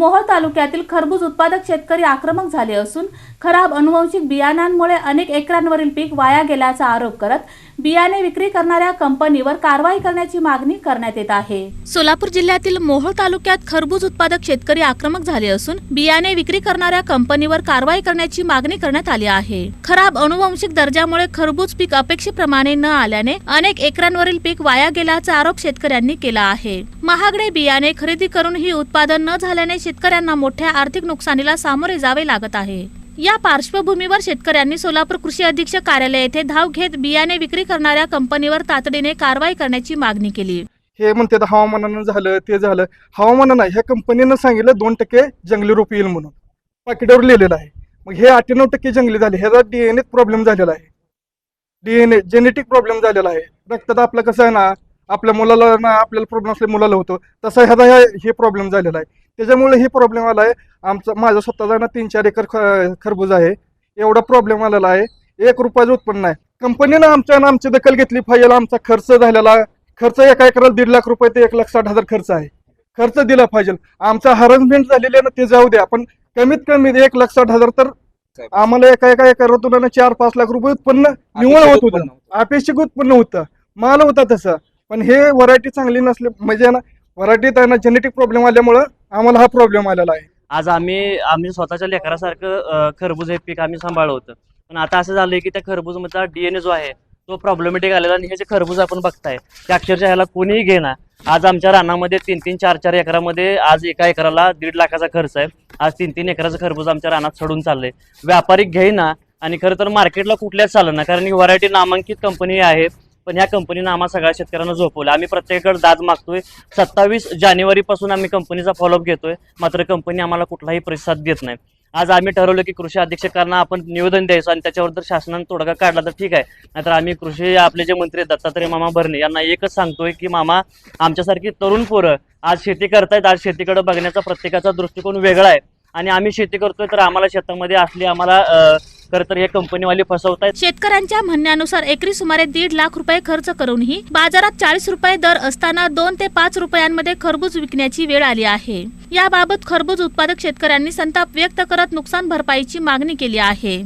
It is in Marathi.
मोहोळ तालुक्यातील खरबूज उत्पादक शेतकरी आक्रमक झाले असून खराब अनुवंशिक बियाणांमुळे अनेक एकरांवरील पीक वाया गेल्याचा आरोप करत बियाणे विक्री करणाऱ्या कंपनीवर कारवाई करण्याची मागणी करण्यात येत आहे. सोलापूर जिल्ह्यातील मोहोळ तालुक्यात खरबूज उत्पादक शेतकरी आक्रमक झाले असून बियाणे विक्री करणाऱ्या कंपनीवर कारवाई करण्याची मागणी करण्यात आली आहे. खराब अनुवंशिक दर्जामुळे खरबूज पीक अपेक्षेप्रमाणे न आल्याने अनेक एकरांवरील पीक वाया गेल्याचा आरोप शेतकऱ्यांनी केला आहे. महागडे बियाणे खरेदी करून ही उत्पादन न झाल्याने शेतकऱ्यांना मोठ्या आर्थिक नुकसानीला सामोरे जावे लागत आहे. या पार्श्वभूमीवर शेतकऱ्यांनी सोलापूर कृषी अधीक्षक कार्यालय येथे धाव घेत बियाणे विक्री करणाऱ्या कंपनीवर तातडीने कारवाई करण्याची मागणी केली. हे म्हणते हवामानानं झालं ते झालं. हवामानानं ह्या कंपनीनं सांगितलं दोन टक्के जंगली रोप येईल म्हणून. पाकिटावर लिहिलेलं आहे. मग हे अठ्ठ्याण्णव टक्के जंगली झाले ह्याचा डीएनए प्रॉब्लेम झालेला आहे. डीएनए जेनेटिक प्रॉब्लेम झालेला आहे. रक्तात आपलं कसं आहे ना आपल्या मुलाला ना आपल्याला प्रॉब्लेम असल्या मुलाला होतो. तसा ह्याचा हे प्रॉब्लेम झालेला आहे. त्याच्यामुळे हे प्रॉब्लेम आला आहे. आमचा माझं स्वतःचा ना तीन चार एकर ख- खरबूज आहे. एवढा प्रॉब्लेम आलेला आहे. एक रुपयाचं उत्पन्न आहे कंपनीनं आमच्या ना आमची दखल घेतली पाहिजे. आमचा खर्च झालेला खर्च एका एकराला दीड लाख रुपये ते एक लाख साठ हजार खर्च आहे. खर्च दिला पाहिजे. आमचा हरसमेंट झालेले आहे ना ते जाऊ द्या. पण कमीत कमी एक लाख साठ हजार तर आम्हाला एका एका एकरातून ना चार पाच लाख रुपये उत्पन्न निवड होत होतं. अपेक्षित उत्पन्न होतं. माल होता तसं. पण हे व्हरायटी चांगली नसली म्हणजे ना व्हरायटीत आहे ना जेनेटिक प्रॉब्लेम आल्यामुळं आम्हाला हा प्रॉब्लेम आलेला आहे. आज आम्ही आम्ही स्वतःच्या लेकरासारखं खरबूज हे पीक आम्ही सांभाळलं होतं. पण आता असं झालंय की त्या खरबूजमधला डीएनए जो आहे तो प्रॉब्लेमॅटिक आलेला आणि हे जे खरबूज आपण बघताय ते अक्षरशः ह्याला कोणीही घेणार आज आमच्या रानामध्ये तीन तीन चार चार एकरामध्ये आज एका एकराला दीड लाखाचा खर्च आहे. आज तीन तीन एकराचं खरबूज आमच्या रानात सोडून चाललंय. व्यापारी घेईना आणि खरं तर मार्केटला कुठल्याच चालणार कारण ही व्हरायटी नामांकित कंपनी आहे. पण ह्या कंपनीनं आम्हा सगळ्या शेतकऱ्यांना झोपवलं. आम्ही प्रत्येकाकडे दाद मागतोय. सत्तावीस जानेवारीपासून आम्ही कंपनीचा फॉलोअप घेतोय. मात्र कंपनी आम्हाला कुठलाही प्रतिसाद देत नाही. आज आम्ही ठरवलं की कृषी अधीक्षकांना आपण निवेदन द्यायचं आणि त्याच्यावर जर शासनानं तोडगा काढला तर ठीक आहे. नाहीतर आम्ही कृषी आपले जे मंत्री दत्तात्रय मामा भरणे यांना एकच सांगतोय की मामा आमच्यासारखी तरुण पोरं आज शेती करतायत. आज शेतीकडे बघण्याचा प्रत्येकाचा दृष्टिकोन वेगळा आहे. आणि आम्ही शेती करतोय तर आम्हाला शेतामध्ये असली आम्हाला खर तर हे कंपनीवाले फसवतायत. शेतकऱ्यांच्या म्हणण्यानुसार एकरी सुमारे दीड लाख रुपये खर्च करूनही बाजारात चाळीस रुपये दर असताना दोन ते पाच रुपयांमध्ये खरबूज विकण्याची वेळ आली आहे. याबाबत खरबूज उत्पादक शेतकऱ्यांनी संताप व्यक्त करत नुकसान भरपाईची मागणी केली आहे.